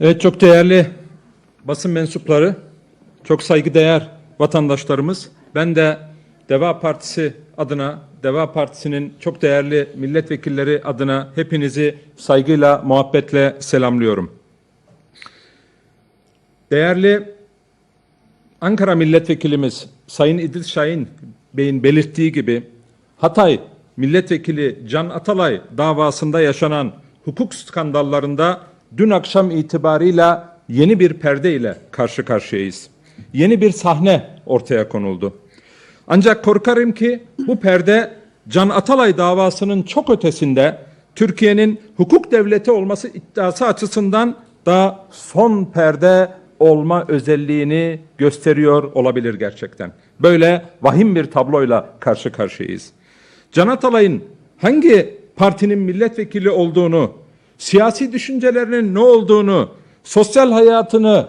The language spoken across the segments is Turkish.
Evet çok değerli basın mensupları, çok saygıdeğer vatandaşlarımız. Ben de Deva Partisi adına, Deva Partisi'nin çok değerli milletvekilleri adına hepinizi saygıyla, muhabbetle selamlıyorum. Değerli Ankara Milletvekilimiz Sayın İdris Şahin Bey'in belirttiği gibi Hatay Milletvekili Can Atalay davasında yaşanan hukuk skandallarında dün akşam itibarıyla yeni bir perde ile karşı karşıyayız. Yeni bir sahne ortaya konuldu. Ancak korkarım ki bu perde Can Atalay davasının çok ötesinde Türkiye'nin hukuk devleti olması iddiası açısından daha son perde olma özelliğini gösteriyor olabilir gerçekten. Böyle vahim bir tabloyla karşı karşıyayız. Can Atalay'ın hangi partinin milletvekili olduğunu, siyasi düşüncelerinin ne olduğunu, sosyal hayatını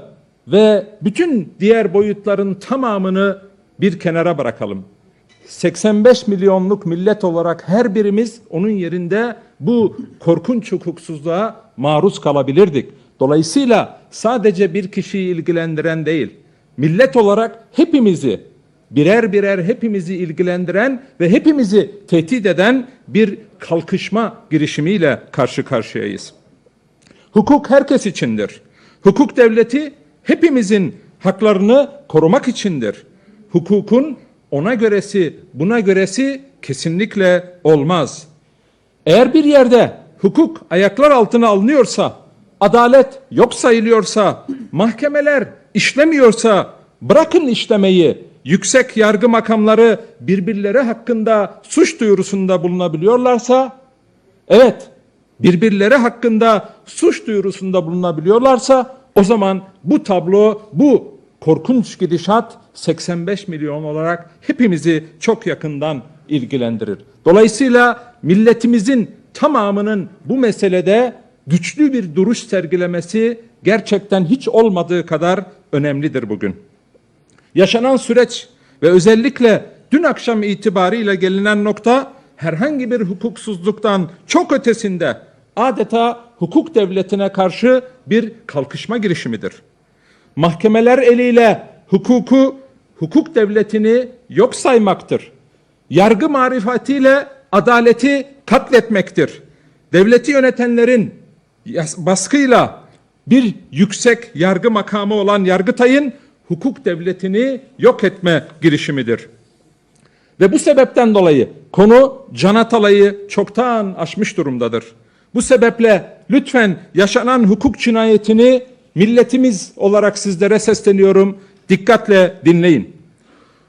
ve bütün diğer boyutların tamamını bir kenara bırakalım. 85 milyonluk millet olarak her birimiz onun yerinde bu korkunç hukuksuzluğa maruz kalabilirdik. Dolayısıyla sadece bir kişiyi ilgilendiren değil, millet olarak hepimizi birer birer hepimizi ilgilendiren ve hepimizi tehdit eden bir kalkışma girişimiyle karşı karşıyayız. Hukuk herkes içindir. Hukuk devleti hepimizin haklarını korumak içindir. Hukukun ona göresi, buna göresi kesinlikle olmaz. Eğer bir yerde hukuk ayaklar altına alınıyorsa, adalet yok sayılıyorsa, mahkemeler işlemiyorsa bırakın işlemeyi. Yüksek yargı makamları birbirleri hakkında suç duyurusunda bulunabiliyorlarsa, evet birbirleri hakkında suç duyurusunda bulunabiliyorlarsa o zaman bu tablo, bu korkunç gidişat 85 milyon olarak hepimizi çok yakından ilgilendirir. Dolayısıyla milletimizin tamamının bu meselede güçlü bir duruş sergilemesi gerçekten hiç olmadığı kadar önemlidir bugün. Yaşanan süreç ve özellikle dün akşam itibariyle gelinen nokta herhangi bir hukuksuzluktan çok ötesinde adeta hukuk devletine karşı bir kalkışma girişimidir. Mahkemeler eliyle hukuku, hukuk devletini yok saymaktır. Yargı marifetiyle adaleti katletmektir. Devleti yönetenlerin baskıyla bir yüksek yargı makamı olan Yargıtay'ın hukuk devletini yok etme girişimidir. Ve bu sebepten dolayı konu Can Atalay'ı çoktan aşmış durumdadır. Bu sebeple lütfen yaşanan hukuk cinayetini milletimiz olarak sizlere sesleniyorum. Dikkatle dinleyin.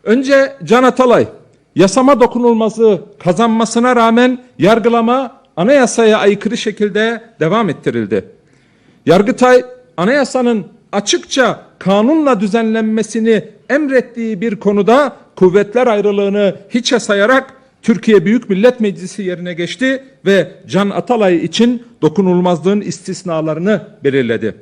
Önce Can Atalay yasama dokunulmazlığı kazanmasına rağmen yargılama anayasaya aykırı şekilde devam ettirildi. Yargıtay anayasanın açıkça kanunla düzenlenmesini emrettiği bir konuda kuvvetler ayrılığını hiçe sayarak Türkiye Büyük Millet Meclisi yerine geçti ve Can Atalay için dokunulmazlığın istisnalarını belirledi.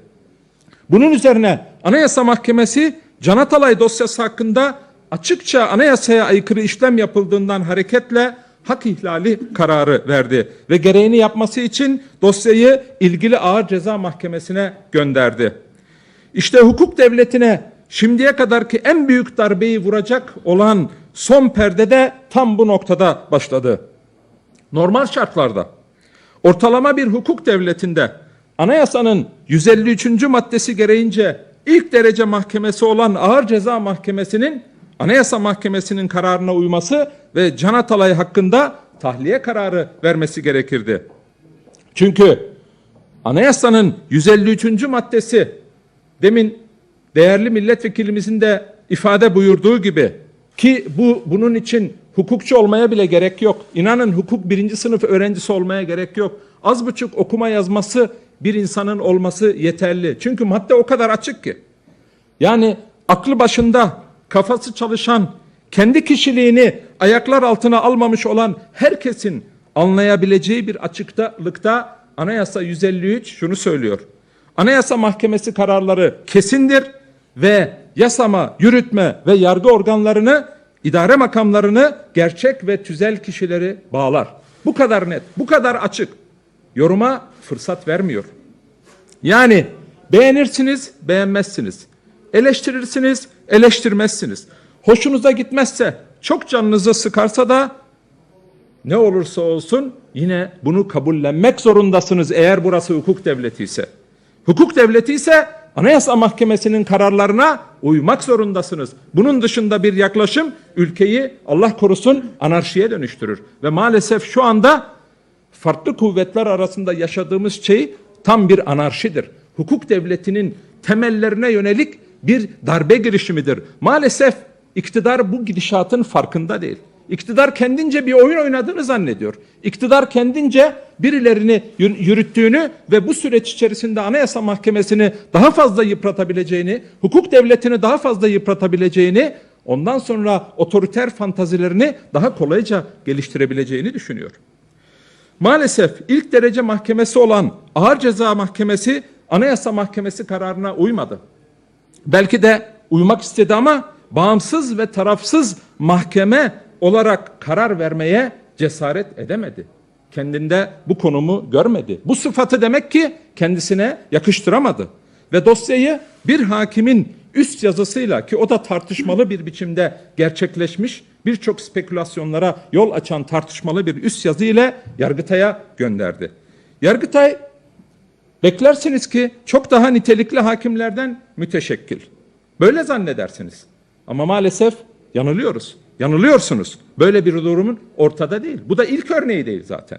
Bunun üzerine Anayasa Mahkemesi Can Atalay dosyası hakkında açıkça anayasaya aykırı işlem yapıldığından hareketle hak ihlali kararı verdi ve gereğini yapması için dosyayı ilgili ağır ceza mahkemesine gönderdi. İşte hukuk devletine şimdiye kadarki en büyük darbeyi vuracak olan son perdede tam bu noktada başladı. Normal şartlarda ortalama bir hukuk devletinde anayasanın 153. maddesi gereğince ilk derece mahkemesi olan Ağır Ceza Mahkemesi'nin Anayasa Mahkemesi'nin kararına uyması ve Can Atalay hakkında tahliye kararı vermesi gerekirdi. Çünkü Anayasanın 153. maddesi demin değerli milletvekilimizin de ifade buyurduğu gibi ki bu bunun için hukukçu olmaya bile gerek yok. İnanın hukuk birinci sınıf öğrencisi olmaya gerek yok. Az buçuk okuma yazması bir insanın olması yeterli. Çünkü madde o kadar açık ki. Yani aklı başında, kafası çalışan, kendi kişiliğini ayaklar altına almamış olan herkesin anlayabileceği bir açıklıkta Anayasa 153 şunu söylüyor. Anayasa Mahkemesi kararları kesindir ve yasama, yürütme ve yargı organlarını, idare makamlarını gerçek ve tüzel kişileri bağlar. Bu kadar net, bu kadar açık. Yoruma fırsat vermiyor. Yani Beğenirsiniz, beğenmezsiniz. Eleştirirsiniz, eleştirmezsiniz. Hoşunuza gitmezse, çok canınızı sıkarsa da ne olursa olsun yine bunu kabullenmek zorundasınız eğer burası hukuk devleti ise. Hukuk devleti ise Anayasa Mahkemesi'nin kararlarına uymak zorundasınız. Bunun dışında bir yaklaşım ülkeyi Allah korusun anarşiye dönüştürür. Ve maalesef şu anda farklı kuvvetler arasında yaşadığımız şey tam bir anarşidir. Hukuk devletinin temellerine yönelik bir darbe girişimidir. Maalesef iktidar bu gidişatın farkında değil. İktidar kendince bir oyun oynadığını zannediyor. İktidar kendince birilerini yür- yürüttüğünü ve bu süreç içerisinde Anayasa Mahkemesi'ni daha fazla yıpratabileceğini, hukuk devletini daha fazla yıpratabileceğini, ondan sonra otoriter fantazilerini daha kolayca geliştirebileceğini düşünüyor. Maalesef ilk derece mahkemesi olan Ağır Ceza Mahkemesi Anayasa Mahkemesi kararına uymadı. Belki de uymak istedi ama bağımsız ve tarafsız mahkeme olarak karar vermeye cesaret edemedi. Kendinde bu konumu görmedi. Bu sıfatı demek ki kendisine yakıştıramadı. Ve dosyayı bir hakimin üst yazısıyla ki o da tartışmalı bir biçimde gerçekleşmiş birçok spekülasyonlara yol açan tartışmalı bir üst yazı ile Yargıtay'a gönderdi. Yargıtay Beklersiniz ki çok daha nitelikli hakimlerden müteşekkil. Böyle zannedersiniz. Ama maalesef yanılıyoruz. Yanılıyorsunuz. Böyle bir durumun ortada değil. Bu da ilk örneği değil zaten.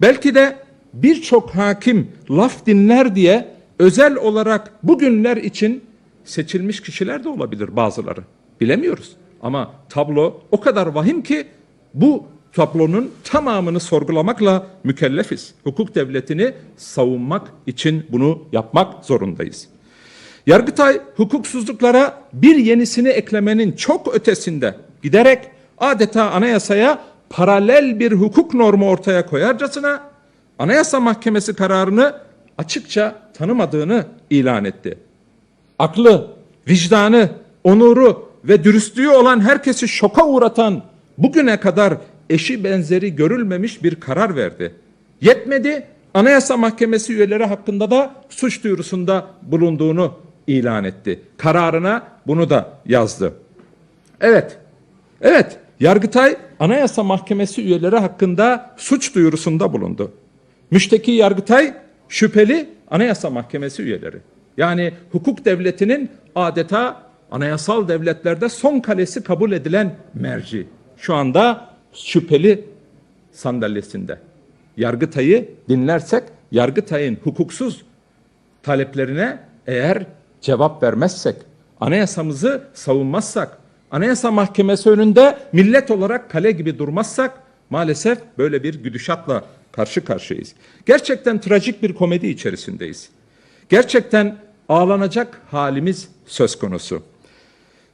Belki de birçok hakim laf dinler diye özel olarak bugünler için seçilmiş kişiler de olabilir bazıları. Bilemiyoruz. Ama tablo o kadar vahim ki bu tablonun tamamını sorgulamakla mükellefiz. Hukuk devletini savunmak için bunu yapmak zorundayız. Yargıtay hukuksuzluklara bir yenisini eklemenin çok ötesinde giderek adeta anayasaya paralel bir hukuk normu ortaya koyarcasına Anayasa Mahkemesi kararını açıkça tanımadığını ilan etti. Aklı, vicdanı, onuru ve dürüstlüğü olan herkesi şoka uğratan bugüne kadar eşi benzeri görülmemiş bir karar verdi. Yetmedi, Anayasa Mahkemesi üyeleri hakkında da suç duyurusunda bulunduğunu ilan etti. Kararına bunu da yazdı. Evet, evet Yargıtay Anayasa Mahkemesi üyeleri hakkında suç duyurusunda bulundu. Müşteki Yargıtay şüpheli Anayasa Mahkemesi üyeleri. Yani hukuk devletinin adeta anayasal devletlerde son kalesi kabul edilen merci. Şu anda şüpheli sandalyesinde. Yargıtay'ı dinlersek Yargıtay'ın hukuksuz taleplerine eğer cevap vermezsek, anayasamızı savunmazsak, anayasa mahkemesi önünde millet olarak kale gibi durmazsak maalesef böyle bir güdüşatla karşı karşıyayız. Gerçekten trajik bir komedi içerisindeyiz. Gerçekten ağlanacak halimiz söz konusu.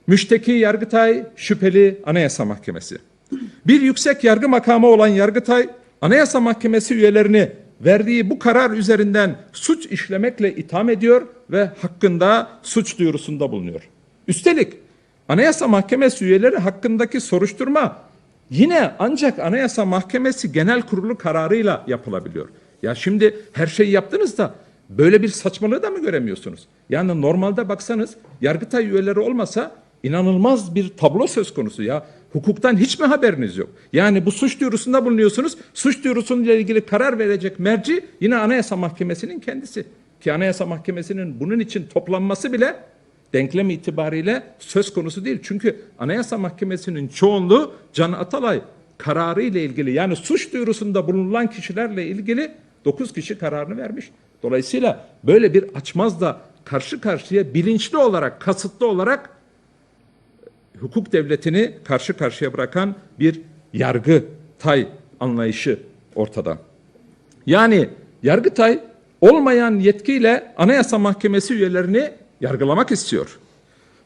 Müşteki Yargıtay, şüpheli Anayasa Mahkemesi. Bir yüksek yargı makamı olan Yargıtay, Anayasa Mahkemesi üyelerini verdiği bu karar üzerinden suç işlemekle itham ediyor ve hakkında suç duyurusunda bulunuyor. Üstelik Anayasa Mahkemesi üyeleri hakkındaki soruşturma yine ancak Anayasa Mahkemesi Genel Kurulu kararıyla yapılabiliyor. Ya şimdi her şeyi yaptınız da böyle bir saçmalığı da mı göremiyorsunuz? Yani normalde baksanız Yargıtay üyeleri olmasa inanılmaz bir tablo söz konusu ya. Hukuktan hiç mi haberiniz yok? Yani bu suç duyurusunda bulunuyorsunuz. Suç duyurusuyla ilgili karar verecek merci yine Anayasa Mahkemesi'nin kendisi. Ki Anayasa Mahkemesi'nin bunun için toplanması bile denklem itibariyle söz konusu değil. Çünkü Anayasa Mahkemesi'nin çoğunluğu Can Atalay kararı ile ilgili yani suç duyurusunda bulunan kişilerle ilgili 9 kişi kararını vermiş. Dolayısıyla böyle bir açmazla karşı karşıya bilinçli olarak, kasıtlı olarak hukuk devletini karşı karşıya bırakan bir yargı tay anlayışı ortada. Yani Yargıtay olmayan yetkiyle Anayasa Mahkemesi üyelerini yargılamak istiyor.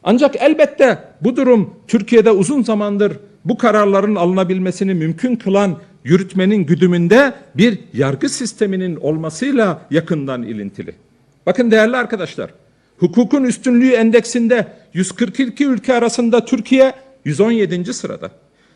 Ancak elbette bu durum Türkiye'de uzun zamandır bu kararların alınabilmesini mümkün kılan yürütmenin güdümünde bir yargı sisteminin olmasıyla yakından ilintili. Bakın değerli arkadaşlar, hukukun üstünlüğü endeksinde 142 ülke arasında Türkiye 117. sırada.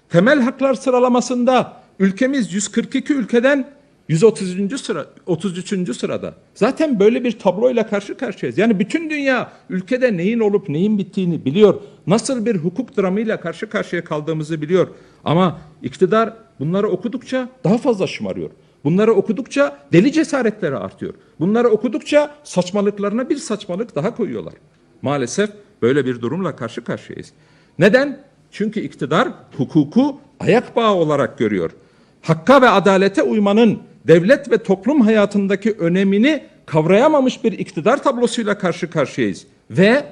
Temel haklar sıralamasında ülkemiz 142 ülkeden 130. sıra 33. sırada. Zaten böyle bir tabloyla karşı karşıyayız. Yani bütün dünya ülkede neyin olup neyin bittiğini biliyor. Nasıl bir hukuk dramıyla karşı karşıya kaldığımızı biliyor. Ama iktidar bunları okudukça daha fazla şımarıyor. Bunları okudukça deli cesaretleri artıyor. Bunları okudukça saçmalıklarına bir saçmalık daha koyuyorlar. Maalesef böyle bir durumla karşı karşıyayız. Neden? Çünkü iktidar hukuku ayak bağı olarak görüyor. Hakka ve adalete uymanın devlet ve toplum hayatındaki önemini kavrayamamış bir iktidar tablosuyla karşı karşıyayız. Ve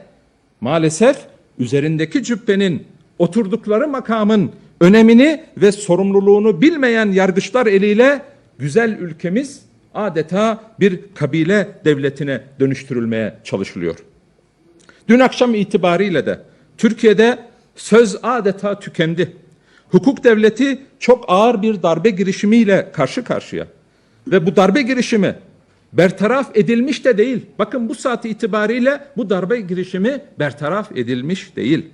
maalesef üzerindeki cübbenin oturdukları makamın önemini ve sorumluluğunu bilmeyen yargıçlar eliyle güzel ülkemiz adeta bir kabile devletine dönüştürülmeye çalışılıyor. Dün akşam itibariyle de Türkiye'de söz adeta tükendi. Hukuk devleti çok ağır bir darbe girişimiyle karşı karşıya. Ve bu darbe girişimi bertaraf edilmiş de değil. Bakın bu saat itibariyle bu darbe girişimi bertaraf edilmiş değil.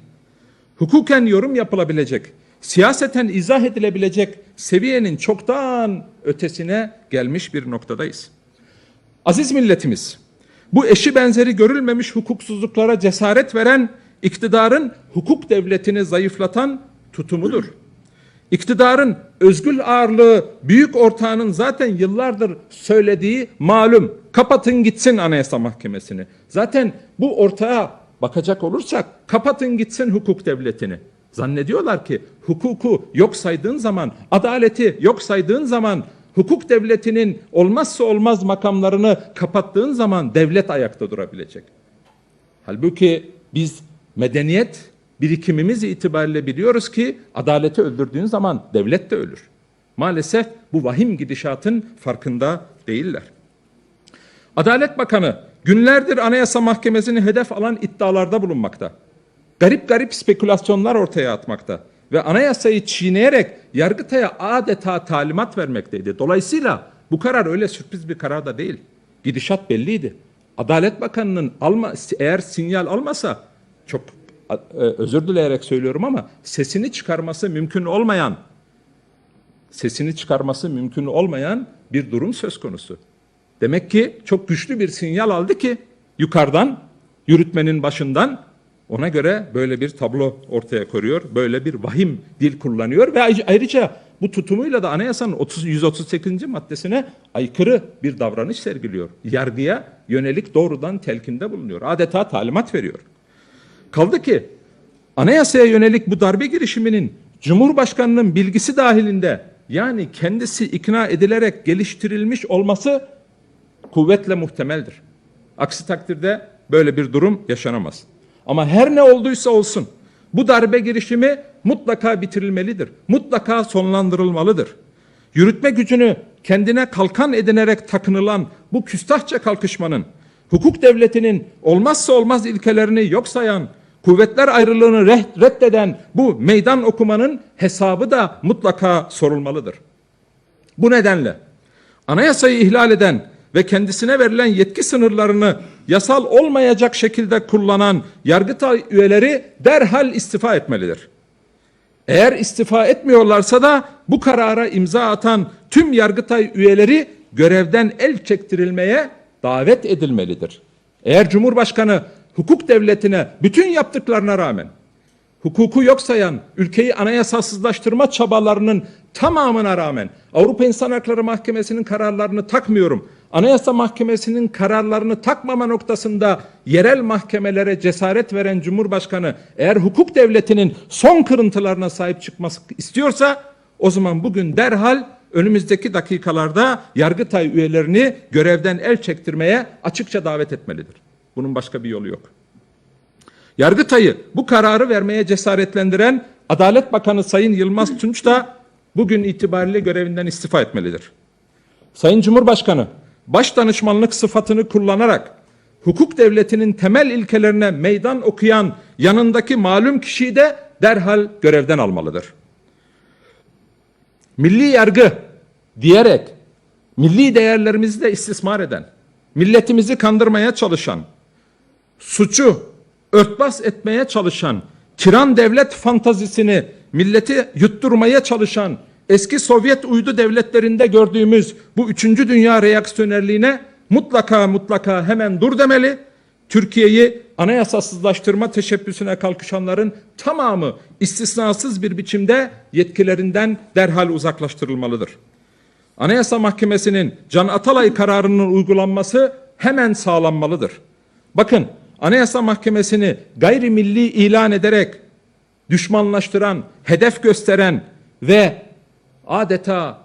Hukuken yorum yapılabilecek, siyaseten izah edilebilecek seviyenin çoktan ötesine gelmiş bir noktadayız. Aziz milletimiz, bu eşi benzeri görülmemiş hukuksuzluklara cesaret veren iktidarın hukuk devletini zayıflatan tutumudur. İktidarın özgül ağırlığı büyük ortağının zaten yıllardır söylediği malum. Kapatın gitsin Anayasa Mahkemesi'ni. Zaten bu ortağa bakacak olursak kapatın gitsin hukuk devletini. Zannediyorlar ki hukuku yok saydığın zaman, adaleti yok saydığın zaman, hukuk devletinin olmazsa olmaz makamlarını kapattığın zaman devlet ayakta durabilecek. Halbuki biz medeniyet birikimimiz itibariyle biliyoruz ki adaleti öldürdüğün zaman devlet de ölür. Maalesef bu vahim gidişatın farkında değiller. Adalet Bakanı günlerdir Anayasa Mahkemesi'ni hedef alan iddialarda bulunmakta. Garip garip spekülasyonlar ortaya atmakta ve anayasayı çiğneyerek Yargıtay'a adeta talimat vermekteydi. Dolayısıyla bu karar öyle sürpriz bir karar da değil. Gidişat belliydi. Adalet Bakanı'nın alma, eğer sinyal almasa çok özür dileyerek söylüyorum ama sesini çıkarması mümkün olmayan sesini çıkarması mümkün olmayan bir durum söz konusu. Demek ki çok güçlü bir sinyal aldı ki yukarıdan yürütmenin başından ona göre böyle bir tablo ortaya koyuyor. Böyle bir vahim dil kullanıyor ve ayrıca bu tutumuyla da anayasanın 30, 138. maddesine aykırı bir davranış sergiliyor. Yargıya yönelik doğrudan telkinde bulunuyor. Adeta talimat veriyor. Kaldı ki anayasaya yönelik bu darbe girişiminin Cumhurbaşkanının bilgisi dahilinde yani kendisi ikna edilerek geliştirilmiş olması kuvvetle muhtemeldir. Aksi takdirde böyle bir durum yaşanamaz. Ama her ne olduysa olsun bu darbe girişimi mutlaka bitirilmelidir. Mutlaka sonlandırılmalıdır. Yürütme gücünü kendine kalkan edinerek takınılan bu küstahça kalkışmanın hukuk devletinin olmazsa olmaz ilkelerini yok sayan, kuvvetler ayrılığını reddeden bu meydan okumanın hesabı da mutlaka sorulmalıdır. Bu nedenle anayasayı ihlal eden ve kendisine verilen yetki sınırlarını yasal olmayacak şekilde kullanan Yargıtay üyeleri derhal istifa etmelidir. Eğer istifa etmiyorlarsa da bu karara imza atan tüm Yargıtay üyeleri görevden el çektirilmeye davet edilmelidir. Eğer Cumhurbaşkanı hukuk devletine bütün yaptıklarına rağmen hukuku yok sayan, ülkeyi anayasasızlaştırma çabalarının tamamına rağmen Avrupa İnsan Hakları Mahkemesi'nin kararlarını takmıyorum. Anayasa Mahkemesi'nin kararlarını takmama noktasında yerel mahkemelere cesaret veren Cumhurbaşkanı eğer hukuk devletinin son kırıntılarına sahip çıkması istiyorsa o zaman bugün derhal önümüzdeki dakikalarda Yargıtay üyelerini görevden el çektirmeye açıkça davet etmelidir. Bunun başka bir yolu yok. Yargıtay'ı bu kararı vermeye cesaretlendiren Adalet Bakanı Sayın Yılmaz Tunç da bugün itibariyle görevinden istifa etmelidir. Sayın Cumhurbaşkanı baş danışmanlık sıfatını kullanarak hukuk devletinin temel ilkelerine meydan okuyan yanındaki malum kişiyi de derhal görevden almalıdır. Milli yargı diyerek milli değerlerimizi de istismar eden, milletimizi kandırmaya çalışan, suçu örtbas etmeye çalışan, tiran devlet fantazisini milleti yutturmaya çalışan eski Sovyet uydu devletlerinde gördüğümüz bu üçüncü dünya reaksiyonerliğine mutlaka mutlaka hemen dur demeli. Türkiye'yi anayasasızlaştırma teşebbüsüne kalkışanların tamamı istisnasız bir biçimde yetkilerinden derhal uzaklaştırılmalıdır. Anayasa Mahkemesi'nin Can Atalay kararının uygulanması hemen sağlanmalıdır. Bakın Anayasa Mahkemesi'ni gayrimilli ilan ederek düşmanlaştıran, hedef gösteren ve adeta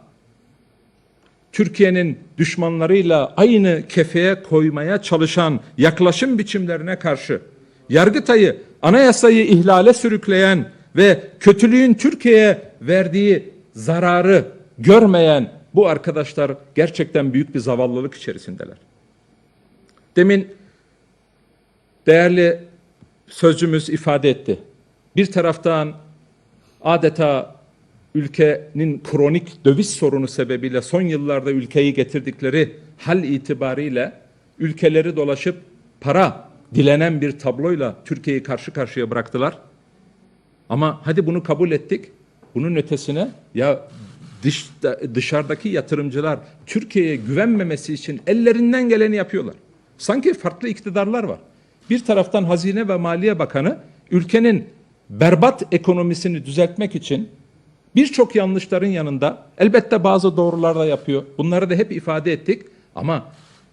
Türkiye'nin düşmanlarıyla aynı kefeye koymaya çalışan yaklaşım biçimlerine karşı Yargıtay'ı anayasayı ihlale sürükleyen ve kötülüğün Türkiye'ye verdiği zararı görmeyen bu arkadaşlar gerçekten büyük bir zavallılık içerisindeler. Demin değerli sözcümüz ifade etti. Bir taraftan adeta ülkenin kronik döviz sorunu sebebiyle son yıllarda ülkeyi getirdikleri hal itibariyle ülkeleri dolaşıp para dilenen bir tabloyla Türkiye'yi karşı karşıya bıraktılar. Ama hadi bunu kabul ettik. Bunun ötesine ya dış, dışarıdaki yatırımcılar Türkiye'ye güvenmemesi için ellerinden geleni yapıyorlar. Sanki farklı iktidarlar var. Bir taraftan Hazine ve Maliye Bakanı ülkenin berbat ekonomisini düzeltmek için birçok yanlışların yanında elbette bazı doğrular da yapıyor. Bunları da hep ifade ettik ama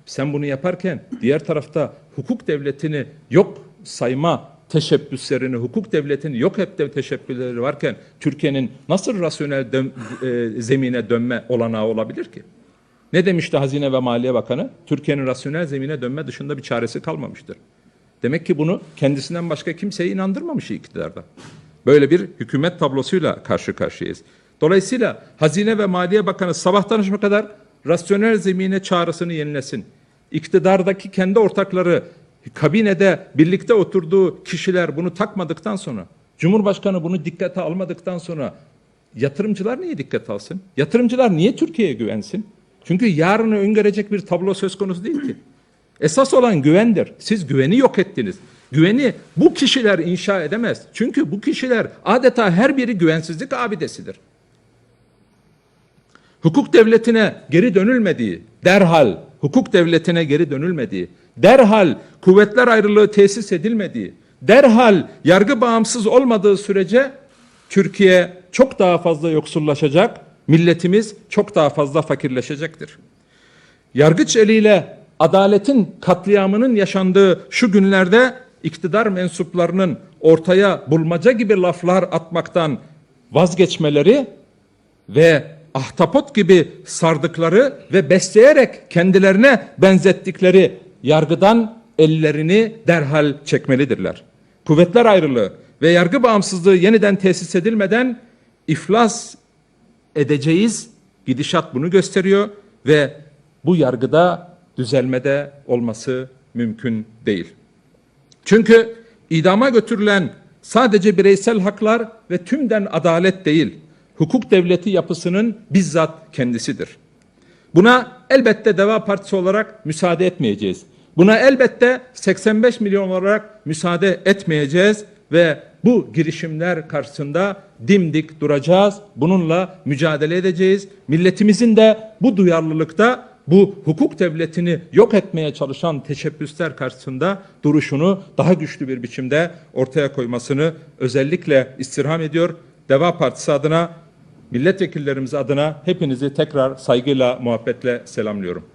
sen bunu yaparken diğer tarafta hukuk devletini yok sayma teşebbüslerini, hukuk devletini yok hep de teşebbüsleri varken Türkiye'nin nasıl rasyonel dön- e, zemine dönme olanağı olabilir ki? Ne demişti Hazine ve Maliye Bakanı? Türkiye'nin rasyonel zemine dönme dışında bir çaresi kalmamıştır. Demek ki bunu kendisinden başka kimseye inandırmamış iktidarda. Böyle bir hükümet tablosuyla karşı karşıyayız. Dolayısıyla Hazine ve Maliye Bakanı sabahtan akşama kadar rasyonel zemine çağrısını yenilesin. İktidardaki kendi ortakları, kabinede birlikte oturduğu kişiler bunu takmadıktan sonra, Cumhurbaşkanı bunu dikkate almadıktan sonra yatırımcılar niye dikkate alsın? Yatırımcılar niye Türkiye'ye güvensin? Çünkü yarını öngörecek bir tablo söz konusu değil ki. Esas olan güvendir. Siz güveni yok ettiniz. Güveni bu kişiler inşa edemez. Çünkü bu kişiler adeta her biri güvensizlik abidesidir. Hukuk devletine geri dönülmediği, derhal hukuk devletine geri dönülmediği, derhal kuvvetler ayrılığı tesis edilmediği, derhal yargı bağımsız olmadığı sürece Türkiye çok daha fazla yoksullaşacak, milletimiz çok daha fazla fakirleşecektir. Yargıç eliyle adaletin katliamının yaşandığı şu günlerde iktidar mensuplarının ortaya bulmaca gibi laflar atmaktan vazgeçmeleri ve ahtapot gibi sardıkları ve besleyerek kendilerine benzettikleri yargıdan ellerini derhal çekmelidirler. Kuvvetler ayrılığı ve yargı bağımsızlığı yeniden tesis edilmeden iflas edeceğiz. Gidişat bunu gösteriyor ve bu yargıda düzelmede olması mümkün değil. Çünkü idama götürülen sadece bireysel haklar ve tümden adalet değil, hukuk devleti yapısının bizzat kendisidir. Buna elbette Deva Partisi olarak müsaade etmeyeceğiz. Buna elbette 85 milyon olarak müsaade etmeyeceğiz ve bu girişimler karşısında dimdik duracağız. Bununla mücadele edeceğiz. Milletimizin de bu duyarlılıkta bu hukuk devletini yok etmeye çalışan teşebbüsler karşısında duruşunu daha güçlü bir biçimde ortaya koymasını özellikle istirham ediyor. Deva Partisi adına, milletvekillerimiz adına hepinizi tekrar saygıyla, muhabbetle selamlıyorum.